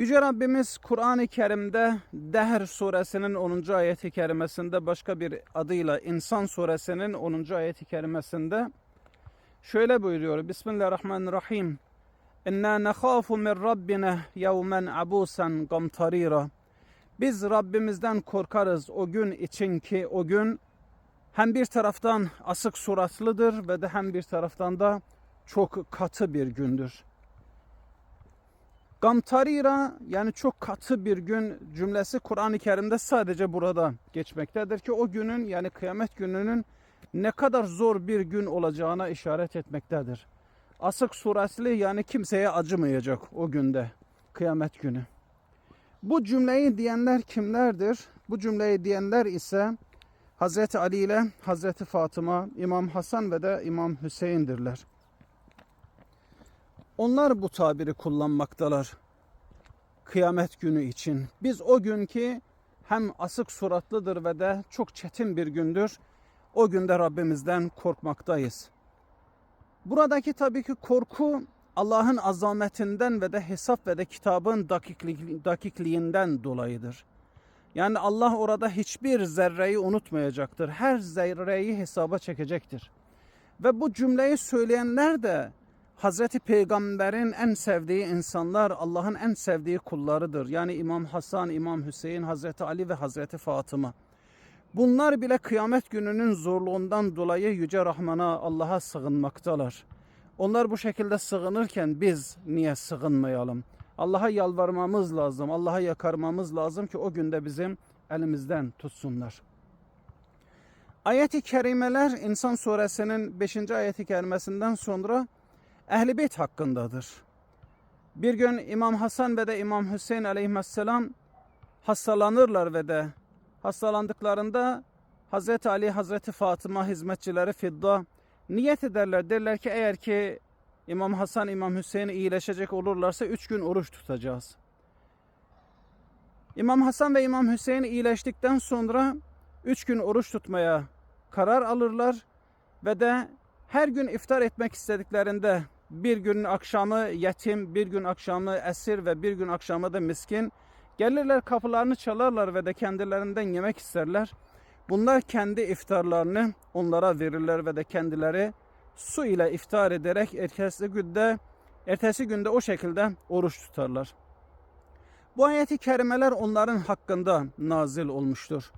Yüce Rabbimiz Kur'an-ı Kerim'de Dehr suresinin 10. ayeti kerimesinde başka bir adıyla İnsan suresinin 10. ayeti kerimesinde şöyle buyuruyor. Bismillahirrahmanirrahim. İnna nekhafu min rabbina yevmen abusan gamtarira. Biz Rabbimizden korkarız o gün için ki o gün hem bir taraftan asık suratlıdır ve de hem bir taraftan da çok katı bir gündür. Gamtarira yani çok katı bir gün cümlesi Kur'an-ı Kerim'de sadece burada geçmektedir ki o günün yani kıyamet gününün ne kadar zor bir gün olacağına işaret etmektedir. Asık suretli yani kimseye acımayacak o günde kıyamet günü. Bu cümleyi diyenler kimlerdir? Bu cümleyi diyenler ise Hazreti Ali ile Hazreti Fatıma, İmam Hasan ve de İmam Hüseyin'dirler. Onlar bu tabiri kullanmaktalar kıyamet günü için. Biz o gün ki hem asık suratlıdır ve de çok çetin bir gündür. O günde Rabbimizden korkmaktayız. Buradaki tabii ki korku Allah'ın azametinden ve de hesap ve de kitabın dakikli, dakikliğinden dolayıdır. Yani Allah orada hiçbir zerreyi unutmayacaktır. Her zerreyi hesaba çekecektir. Ve bu cümleyi söyleyenler de Hazreti Peygamber'in en sevdiği insanlar, Allah'ın en sevdiği kullarıdır. Yani İmam Hasan, İmam Hüseyin, Hazreti Ali ve Hazreti Fatıma. Bunlar bile kıyamet gününün zorluğundan dolayı Yüce Rahman'a, Allah'a sığınmaktalar. Onlar bu şekilde sığınırken biz niye sığınmayalım? Allah'a yalvarmamız lazım, Allah'a yakarmamız lazım ki o günde bizim elimizden tutsunlar. Ayet-i kerimeler İnsan suresinin 5. ayeti kerimesinden sonra Ehl-i Beyt hakkındadır. Bir gün İmam Hasan ve de İmam Hüseyin aleyhisselam hastalanırlar ve de hastalandıklarında Hazreti Ali, Hazreti Fatıma hizmetçileri Fidda niyet ederler. Derler ki eğer ki İmam Hasan, İmam Hüseyin iyileşecek olurlarsa üç gün oruç tutacağız. İmam Hasan ve İmam Hüseyin iyileştikten sonra üç gün oruç tutmaya karar alırlar ve de her gün iftar etmek istediklerinde bir gün akşamı yetim, bir gün akşamı esir ve bir gün akşamı da miskin gelirler kapılarını çalarlar ve de kendilerinden yemek isterler. Bunlar kendi iftarlarını onlara verirler ve de kendileri su ile iftar ederek ertesi günde ertesi günde o şekilde oruç tutarlar. Bu ayeti kerimeler onların hakkında nazil olmuştur.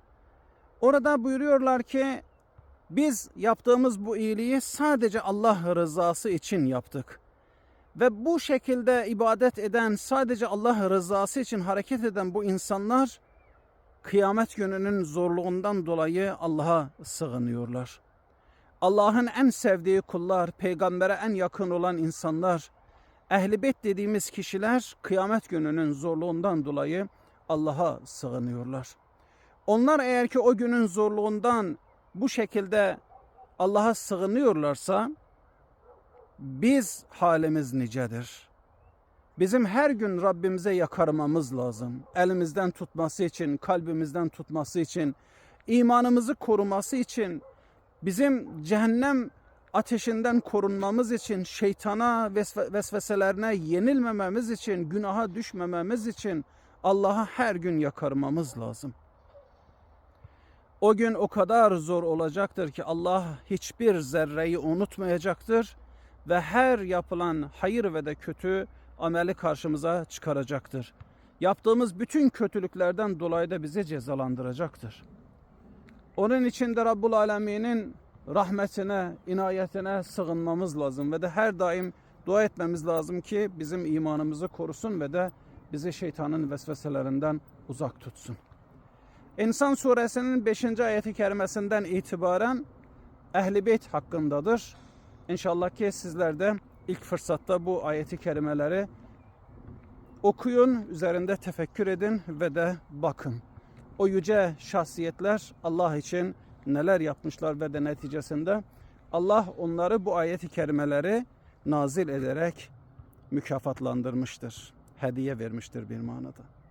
Orada buyuruyorlar ki biz yaptığımız bu iyiliği sadece Allah rızası için yaptık. Ve bu şekilde ibadet eden, sadece Allah rızası için hareket eden bu insanlar kıyamet gününün zorluğundan dolayı Allah'a sığınıyorlar. Allah'ın en sevdiği kullar, peygambere en yakın olan insanlar, ehli beyt dediğimiz kişiler kıyamet gününün zorluğundan dolayı Allah'a sığınıyorlar. Onlar eğer ki o günün zorluğundan bu şekilde Allah'a sığınıyorlarsa biz halimiz nicedir. Bizim her gün Rabbimize yakarmamız lazım. Elimizden tutması için, kalbimizden tutması için, imanımızı koruması için, bizim cehennem ateşinden korunmamız için, şeytana vesveselerine yenilmememiz için, günaha düşmememiz için Allah'a her gün yakarmamız lazım. O gün o kadar zor olacaktır ki Allah hiçbir zerreyi unutmayacaktır ve her yapılan hayır ve de kötü ameli karşımıza çıkaracaktır. Yaptığımız bütün kötülüklerden dolayı da bizi cezalandıracaktır. Onun için de Rabbul Alemin'in rahmetine, inayetine sığınmamız lazım ve de her daim dua etmemiz lazım ki bizim imanımızı korusun ve de bizi şeytanın vesveselerinden uzak tutsun. İnsan suresinin 5. ayeti kerimesinden itibaren Ehli Beyt hakkındadır. İnşallah ki sizler de ilk fırsatta bu ayeti kerimeleri okuyun, üzerinde tefekkür edin ve de bakın. O yüce şahsiyetler Allah için neler yapmışlar ve de neticesinde Allah onları bu ayeti kerimeleri nazil ederek mükafatlandırmıştır. Hediye vermiştir bir manada.